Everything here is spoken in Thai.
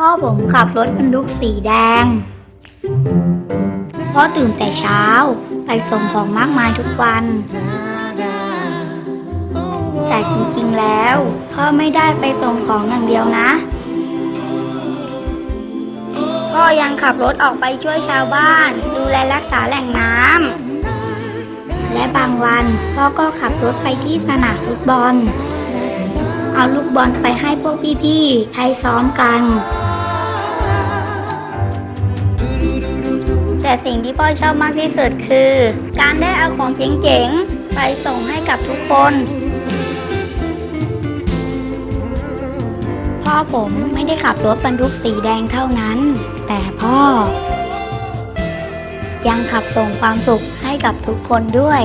พ่อผมขับรถบรรทุกสีแดง พ่อตื่นแต่เช้าไปส่งของมากมายทุกวัน แต่จริงๆแล้ว พ่อไม่ได้ไปส่งของอย่างเดียวนะ พ่อยังขับรถออกไปช่วยชาวบ้าน ดูแลรักษาแหล่งน้ำและบางวันพ่อก็ขับรถไปที่สนามฟุตบอลเอาลูกบอลไปให้พวกพี่ๆใช้ซ้อมกัน แต่สิ่งที่พ่อชอบมากที่สุดคือ การได้เอาของเจ๋งๆ ไปส่งให้กับทุกคน พ่อผมไม่ได้ขับรถบรรทุกสีแดงเท่านั้น แต่พ่อ ยังขับส่งความสุขให้กับทุกคนด้วย